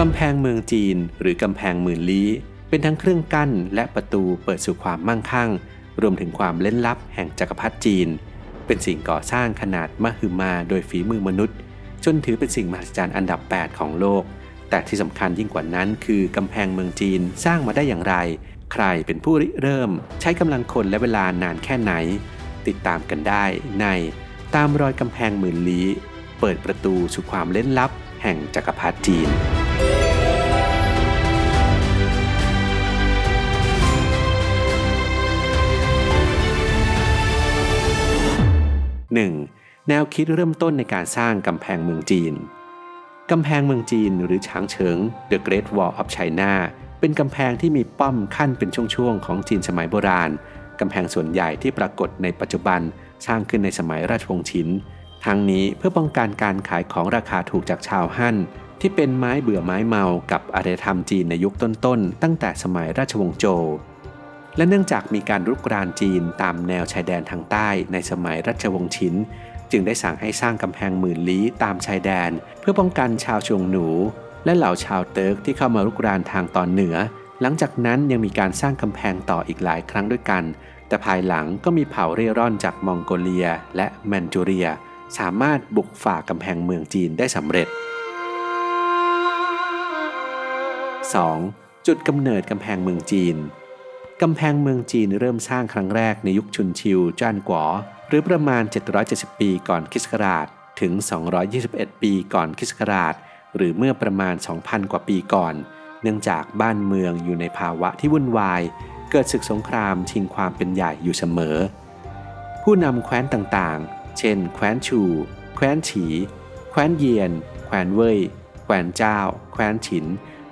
กำแพงเมืองจีน หรือกำแพงหมื่นลี้ เป็นทั้งเครื่องกั้นและประตูเปิดสู่ความมั่งคั่ง รวมถึงความเล้นลับแห่งจักรพรรดิจีน เป็นสิ่งก่อสร้างขนาดมหึมาโดยฝีมือมนุษย์ จนถือเป็นสิ่งมหัศจรรย์อันดับ 8 ของโลก แต่ที่สำคัญยิ่งกว่านั้น คือกำแพงเมืองจีนสร้างมาได้อย่างไร ใครเป็นผู้ริเริ่ม ใช้กำลังคนและเวลานานแค่ไหน ติดตามกันได้ในตามรอยกำแพงหมื่นลี้ เปิดประตูสู่ความเล้นลับ แห่งจักรพรรดิจีน 1. แนวคิดเริ่มต้นในการสร้างกำแพงเมืองจีน กำแพงเมืองจีนหรือฉางเฉิง The Great Wall of China เป็นกำแพงที่มีป้อมขั้นเป็นช่วงๆ ของจีนสมัยโบราณ กำแพงส่วนใหญ่ที่ปรากฏในปัจจุบันสร้างขึ้นในสมัยราชวงศ์ชินทั้งนี้เพื่อป้องกันการขายของราคาถูกจากชาวฮั่น ที่เป็นไม้เบื่อไม้เมากับอารยธรรมจีนในยุคต้นๆ ตั้งแต่สมัยราชวงศ์โจวและเนื่องจากมีการรุกรานจีนตามแนวชายแดนทางใต้ในสมัยรัชวงศ์ชินจึงได้สั่งให้สร้างกำแพงหมื่นลี้ตามชายแดน เพื่อป้องกันชาวชวงหนู และเหล่าชาวเติร์กที่เข้ามารุกรานทางตอนเหนือ หลังจากนั้นยังมีการสร้างกำแพงต่ออีกหลายครั้งด้วยกัน แต่ภายหลังก็มีเผ่าเร่ร่อนจากมองโกเลีย และแมนจูเรีย สามารถบุกฝ่ากำแพงเมืองจีนได้สำเร็จ 2. จุดกำเนิดกำแพงเมืองจีนกำแพงเมืองจีนเริ่มสร้างครั้งแรกในยุคชุนชิวจ้านกัวหรือประมาณ 770 ปีก่อนคริสต์ศักราชถึง 221 ปีก่อนคริสต์ศักราช หรือเมื่อประมาณ 2,000 กว่าปีก่อน เนื่องจากบ้านเมืองอยู่ในภาวะที่วุ่นวาย เกิดศึกสงครามชิงความเป็นใหญ่อยู่เสมอ ผู้นำแคว้นต่างๆ เช่น แคว้นชู แคว้นฉี แคว้นเยียน แคว้นเว่ย แคว้นเจ้า แคว้นฉิน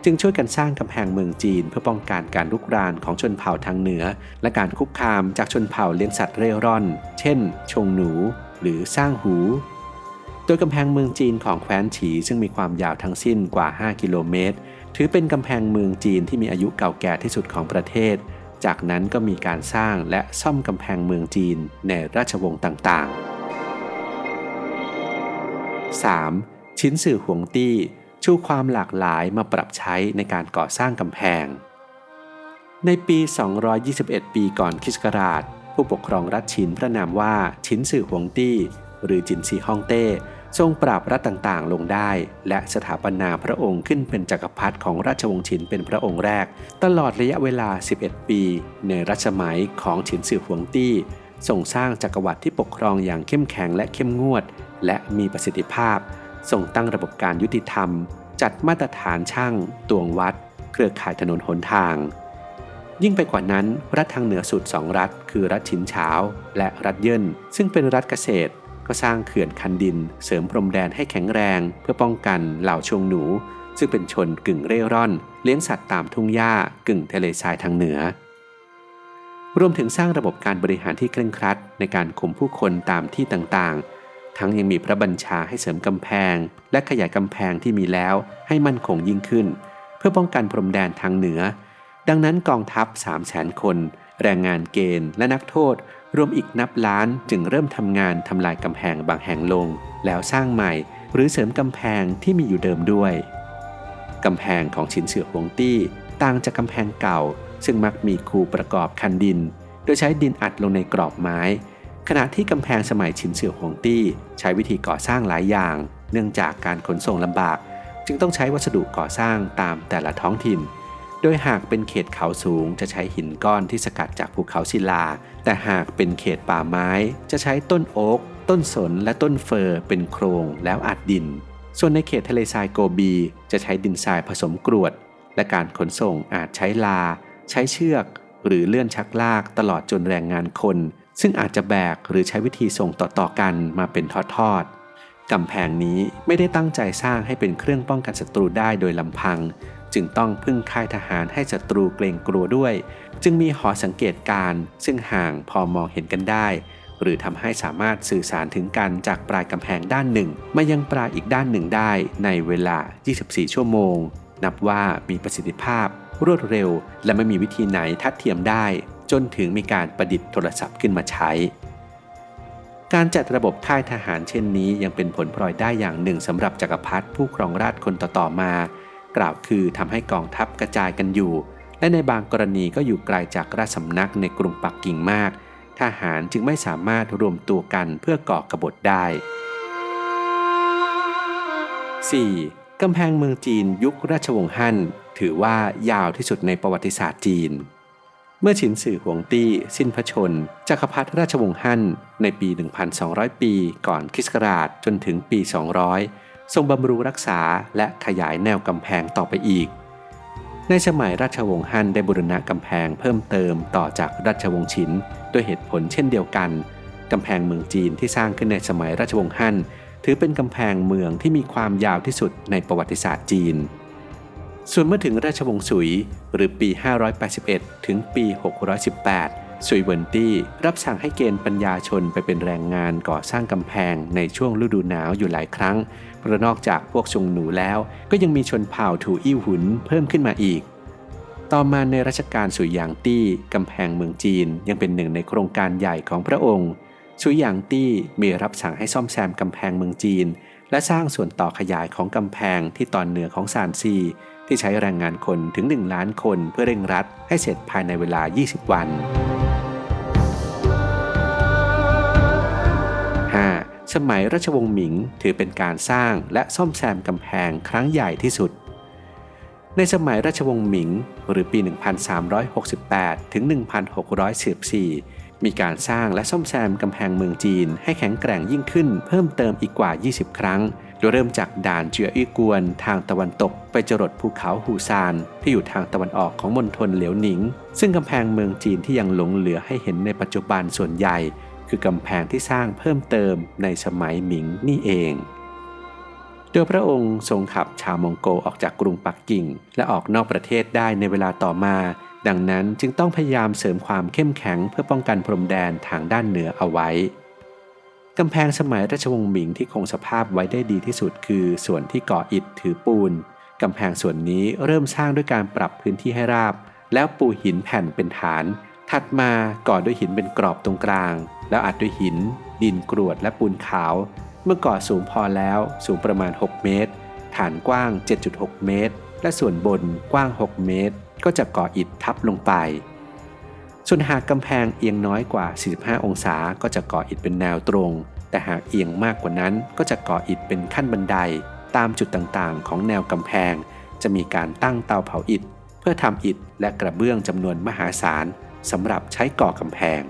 จึงช่วยกันสร้างกำแพงเมืองจีน เพื่อป้องกันการลุกรานของชนเผ่าทางเหนือ และการคุกคามจากชนเผ่าเลี้ยงสัตว์เร่ร่อน เช่น ชงหนู หรือสร้างหู โดยกำแพงเมืองจีนของแคว้นฉีซึ่งมีความยาวทั้งสิ้นกว่า 5 กิโลเมตร ถือเป็นกำแพงเมืองจีนที่มีอายุเก่าแก่ที่สุดของประเทศ จากนั้นก็มีการสร้างและซ่อมกำแพงเมืองจีนในราชวงศ์ต่างๆ 3. ชิ้นสื่อหวงตี้ ชูความหลากหลายมาปรับใช้ในการก่อสร้างกำแพง ในปี 221 ปีก่อนคริสต์ศักราช ผู้ปกครองรัฐชินพระนามว่าชินสื่อหวงตี้ หรือจินซีฮ่องเต้ ทรงปราบรัฐต่างๆ ลงได้ และสถาปนาพระองค์ขึ้นเป็นจักรพรรดิของราชวงศ์ชินเป็นพระองค์แรก ตลอดระยะเวลา 11 ปี ในรัชสมัยของฉินสื่อหวงตี้ทรงสร้างจักรวรรดิที่ปกครองอย่างเข้มแข็งและเข้มงวด และมีประสิทธิภาพ ทรงตั้งระบบการยุติธรรม จัดมาตรฐานช่างตวงวัด เครือข่ายถนนหนทาง ยิ่งไปกว่านั้น รัฐทางเหนือสุดสองรัฐ คือรัฐฉินเฉาและรัฐเยินซึ่งเป็นรัฐเกษตร ก็สร้างเขื่อนคันดิน เสริมพรมแดนให้แข็งแรง เพื่อป้องกันเหล่าชวงหนู ซึ่งเป็นชนกึ่งเร่ร่อน เลี้ยงสัตว์ตามทุ่งหญ้ากึ่งทะเลทรายทางเหนือรวมถึงสร้างระบบการบริหารที่เคร่งครัดในการคุมผู้คนตามที่ต่างๆ ทั้งยังมีพระบัญชาให้เสริมกำแพง และขยายกำแพงที่มีแล้วให้มั่นคงยิ่งขึ้น เพื่อป้องกันพรมแดนทางเหนือ ดังนั้นกองทัพ 3 0 0แสนคน แรงงานเกณฑ์และนักโทษ รวมอีกนับล้านจึงเริ่มทำงานทำลายกำแพงบางแห่งลง แล้วสร้างใหม่ หรือเสริมกำแพงที่มีอยู่เดิมด้วยกำแพงของชินเสือหวงตี้ ต่างจากกำแพงเก่า ซึ่งมักมีคูประกอบคันดิน โดยใช้ดินอัดลงในกรอบไม้ ขณะที่กำแพงสมัยชินเสือหวงตี้ใช้วิธีก่อสร้างหลายอย่าง เนื่องจากการขนส่งลำบาก จึงต้องใช้วัสดุก่อสร้างตามแต่ละท้องถิ่น โดยหากเป็นเขตเขาสูงจะใช้หินก้อนที่สกัดจากภูเขาศิลา แต่หากเป็นเขตป่าไม้ จะใช้ต้นโอ๊ก ต้นสนและต้นเฟอร์เป็นโครงแล้วอัดดิน ส่วนในเขตทะเลทรายโกบี จะใช้ดินทรายผสมกรวด และการขนส่งอาจใช้ลา ใช้เชือก หรือเลื่อนชักลากตลอดจนแรงงานคน ซึ่งอาจจะแบกหรือใช้วิธีส่งต่อๆกันมาเป็นทอดๆกำแพงนี้ไม่ได้ตั้งใจสร้างให้เป็นเครื่องป้องกันศัตรูได้โดยลำพัง จึงต้องพึ่งค่ายทหารให้ศัตรูเกรงกลัวด้วย จึงมีหอสังเกตการณ์ซึ่งห่างพอมองเห็นกันได้ หรือทำให้สามารถสื่อสารถึงกันจากปลายกำแพงด้านหนึ่ง มายังปลายอีกด้านหนึ่งได้ในเวลา 24 ชั่วโมง นับว่ามีประสิทธิภาพ รวดเร็ว และไม่มีวิธีไหนทัดเทียมได้ จนถึงมีการประดิษฐ์โทรศัพท์ขึ้นมาใช้ การจัดระบบค่ายทหารเช่นนี้ยังเป็นผลพลอยได้อย่างหนึ่งสำหรับจักรพรรดิผู้ครองราชคนต่อๆมา กล่าวคือทำให้กองทัพกระจายกันอยู่ และในบางกรณีก็อยู่ไกลจากราชสำนักในกรุงปักกิ่งมาก ทหารจึงไม่สามารถรวมตัวกันเพื่อก่อกบฏได้ 4. กำแพงเมืองจีนยุคราชวงศ์ฮั่นถือว่ายาวที่สุดในประวัติศาสตร์จีน เมื่อฉินสื่อหวงตี้สิ้นพระชนจักรพรรดิราชวงศ์ฮั่นในปี 1,200 ปีก่อนคริสต์ศักราชจนถึงปี 200 ทรงบำรุงรักษาและขยายแนวกำแพงต่อไปอีก ในสมัยราชวงศ์ฮั่นได้บูรณะกำแพงเพิ่มเติมต่อจากราชวงศ์ฉินด้วยเหตุผลเช่นเดียวกันกำแพงเมืองจีนที่สร้างขึ้นในสมัยราชวงศ์ฮั่นถือเป็นกำแพงเมืองที่มีความยาวที่สุดในประวัติศาสตร์จีน ส่วนเมื่อถึงราชวงศ์สุยหรือปี 581 ถึงปี 618 สุยเวินตี้รับสั่งให้เกณฑ์ปัญญาชนไปเป็นแรงงานก่อสร้างกำแพงในช่วงฤดูหนาวอยู่หลายครั้ง เพราะนอกจากพวกชงหนูแล้ว ก็ยังมีชนเผ่าถูอี้หุนเพิ่มขึ้นมาอีก ต่อมาในรัชกาลสุยหยางตี้กำแพงเมืองจีนยังเป็นหนึ่งในโครงการใหญ่ของพระองค์ชุยหยางตี้มีรับสั่งให้ซ่อมแซมกำแพงเมืองจีน และสร้างส่วนต่อขยายของกำแพงที่ตอนเหนือของซานซี ที่ใช้แรงงานคนถึง 1 ล้านคนเพื่อเร่งรัดให้เสร็จภายในเวลา 20 วัน 5. สมัยราชวงศ์หมิงถือเป็นการสร้างและซ่อมแซมกำแพงครั้งใหญ่ที่สุด ในสมัยราชวงศ์หมิงหรือปี 1368 ถึง 1614 มีการสร้างและซ่อมแซมกำแพงเมืองจีนให้แข็งแกร่งยิ่งขึ้นเพิ่มเติมอีกกว่า 20 ครั้ง โดยเริ่มจากด่านเจียอี้กวนทางตะวันตกไปจรดภูเขาหูซานที่อยู่ทางตะวันออกของมณฑลเหลียวหนิง ซึ่งกำแพงเมืองจีนที่ยังหลงเหลือให้เห็นในปัจจุบันส่วนใหญ่ คือกำแพงที่สร้างเพิ่มเติมในสมัยหมิงนี่เอง โดยพระองค์ทรงขับชาวมองโกออกจากกรุงปักกิ่ง และออกนอกประเทศได้ในเวลาต่อมา ดังนั้นจึงต้องพยายามเสริมความเข้มแข็งเพื่อป้องกันพรมแดนทางด้านเหนือเอาไว้ กำแพงสมัยราชวงศ์หมิงที่คงสภาพไว้ได้ดีที่สุดคือส่วนที่ก่ออิฐถือปูน กำแพงส่วนนี้เริ่มสร้างด้วยการปรับพื้นที่ให้ราบ แล้วปูหินแผ่นเป็นฐาน ถัดมาก่อด้วยหินเป็นกรอบตรงกลาง แล้วอัดด้วยหิน ดินกรวดและปูนขาว เมื่อก่อสูงพอแล้วสูงประมาณ 6 เมตร ฐานกว้าง 7.6 เมตร และส่วนบนกว้าง 6 เมตร ก็จะก่ออิฐทับลงไป ส่วนหากกำแพงเอียงน้อยกว่า 45 องศาก็จะก่ออิฐเป็นแนวตรง แต่หากเอียงมากกว่านั้นก็จะก่ออิฐเป็นขั้นบันได ตามจุดต่างๆ ของแนวกำแพง จะมีการตั้งเตาเผาอิฐ เพื่อทำอิฐและกระเบื้องจำนวนมหาศาลสำหรับใช้ก่อกำแพง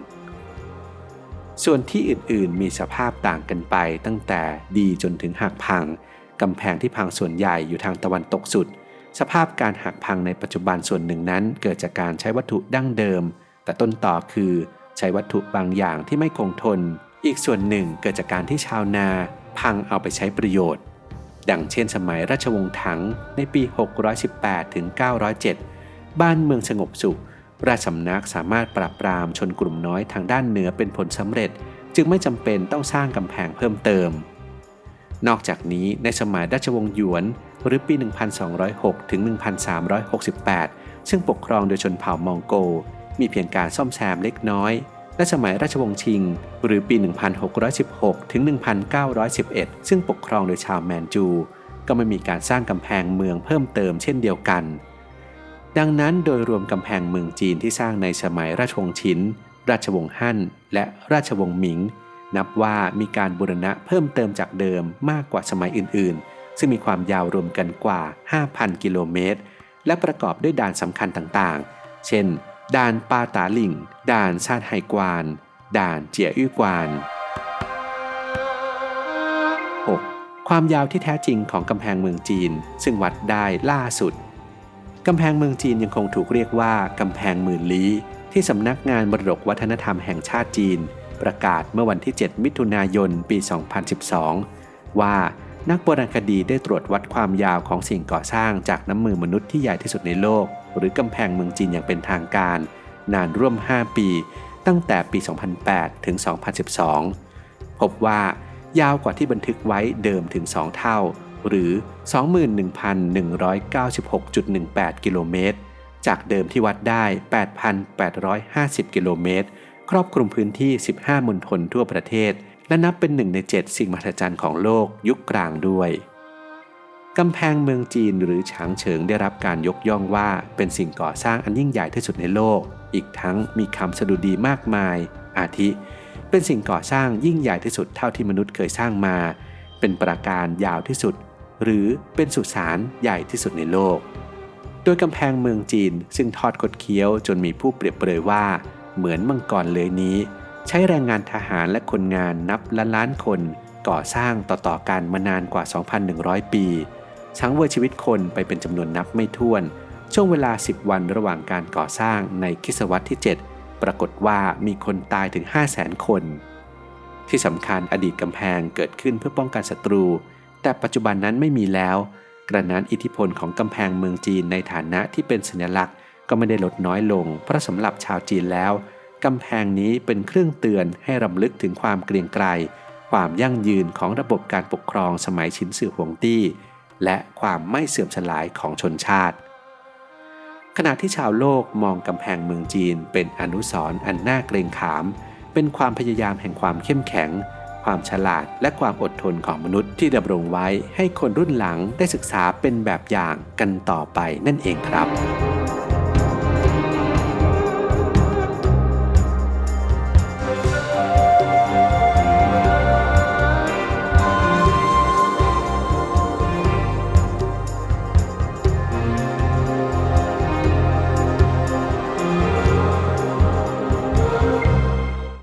ส่วนที่อื่นๆ มีสภาพต่างกันไปตั้งแต่ดีจนถึงหักพังกำแพงที่พังส่วนใหญ่อยู่ทางตะวันตกสุด สภาพการหักพังในปัจจุบันส่วนหนึ่งนั้น เกิดจากการใช้วัตถุดั้งเดิม แต่ต้นต่อคือใช้วัตถุบางอย่างที่ไม่คงทน อีกส่วนหนึ่งเกิดจากการที่ชาวนาพังเอาไปใช้ประโยชน์ ดังเช่นสมัยราชวงศ์ถังในปี 618ถึง907 บ้านเมืองสงบสุข ราชสำนักสามารถปราบปรามชนกลุ่มน้อยทางด้านเหนือเป็นผลสำเร็จ จึงไม่จำเป็นต้องสร้างกำแพงเพิ่มเติม นอกจากนี้ในสมัยราชวงศ์หยวนหรือปี 1206ถึง1368 ซึ่งปกครองโดยชนเผ่ามองโก มีเพียงการซ่อมแซมเล็กน้อย และสมัยราชวงศ์ชิง หรือปี 1616 ถึง 1911 ซึ่งปกครองโดยชาวแมนจู ก็ไม่มีการสร้างกำแพงเมืองเพิ่มเติมเช่นเดียวกัน ดังนั้นโดยรวมกำแพงเมืองจีนที่สร้างในสมัยราชวงศ์ชิน ราชวงศ์ฮั่น และราชวงศ์หมิง นับว่ามีการบูรณะเพิ่มเติมจากเดิมมากกว่าสมัยอื่นๆ ซึ่งมีความยาวรวมกันกว่า 5,000 กิโลเมตรและประกอบด้วยด่านสำคัญต่างๆ เช่น ด่านปาตาลิงด่านซานไฮกวาน ด่านเจียอื้อกวาน 6. ความยาวที่แท้จริงของกำแพงเมืองจีน ซึ่งวัดได้ล่าสุด กำแพงเมืองจีนยังคงถูกเรียกว่ากำแพงหมื่นลี้ที่สำนักงานมรดกวัฒนธรรมแห่งชาติจีน ประกาศเมื่อวันที่ 7 มิถุนายน ปี 2012 ว่านักโบราณคดีได้ตรวจวัดความยาวของสิ่งก่อสร้างจากน้ำมือมนุษย์ที่ใหญ่ที่สุดในโลก หรือกำแพงเมืองจีนอย่างเป็นทางการ นานร่วม 5 ปี ตั้งแต่ปี 2008 ถึง 2012 พบว่ายาวกว่าที่บันทึกไว้เดิมถึง 2 เท่า หรือ 21,196.18 กิโลเมตร จากเดิมที่วัดได้ 8,850 กิโลเมตร ครอบคลุมพื้นที่ 15มณฑลทั่วประเทศ และนับเป็นหนึ่งในเจ็ดสิ่งมหัศจรรย์ของโลกยุคกลางด้วย กำแพงเมืองจีนหรือฉางเฉิงได้รับการยกย่องว่าเป็นสิ่งก่อสร้างอันยิ่งใหญ่ที่สุดในโลก อีกทั้งมีคำสดุดีมากมาย อาทิ เป็นสิ่งก่อสร้างยิ่งใหญ่ที่สุดเท่าที่มนุษย์เคยสร้างมา เป็นปราการยาวที่สุด หรือเป็นสุสานใหญ่ที่สุดในโลก โดยกำแพงเมืองจีนซึ่งทอดคดเคี้ยวจนมีผู้เปรียบเปรยว่า เหมือนมังกรเลยนี้ ใช้แรงงานทหารและคนงานนับล้านล้านคน ก่อสร้างต่อๆกันมานานกว่า 2,100 ปี ช้างเวอร์ชีวิตคนไปเป็นจำนวนนับไม่ถ้วน ช่วงเวลา 10 วันระหว่างการก่อสร้างในคริสตวรรษที่ 7 ปรากฏว่ามีคนตายถึง 5 0 0แสนคน ที่สำคัญอดีตกำแพงเกิดขึ้นเพื่อป้องกันศัตรู แต่ปัจจุบันนั้นไม่มีแล้ว กระนั้นอิทธิพลของกำแพงเมืองจีนในฐานะที่เป็นสัญลักษณ์ ก็ไม่ได้ลดน้อยลง เพราะสำหรับชาวจีนแล้วกำแพงนี้เป็นเครื่องเตือนให้รำลึกถึงความเกรียงไกรความยั่งยืนของระบบการปกครองสมัยชินสื่อหวงตี้ และความไม่เสื่อมสลายของชนชาติ ขณะที่ชาวโลกมองกำแพงเมืองจีนเป็นอนุสรณ์อันน่าเกรงขาม เป็นความพยายามแห่งความเข้มแข็ง ความฉลาดและความอดทนของมนุษย์ที่ดำรงไว้ให้คนรุ่นหลังได้ศึกษาเป็นแบบอย่างกันต่อไปนั่นเองครับ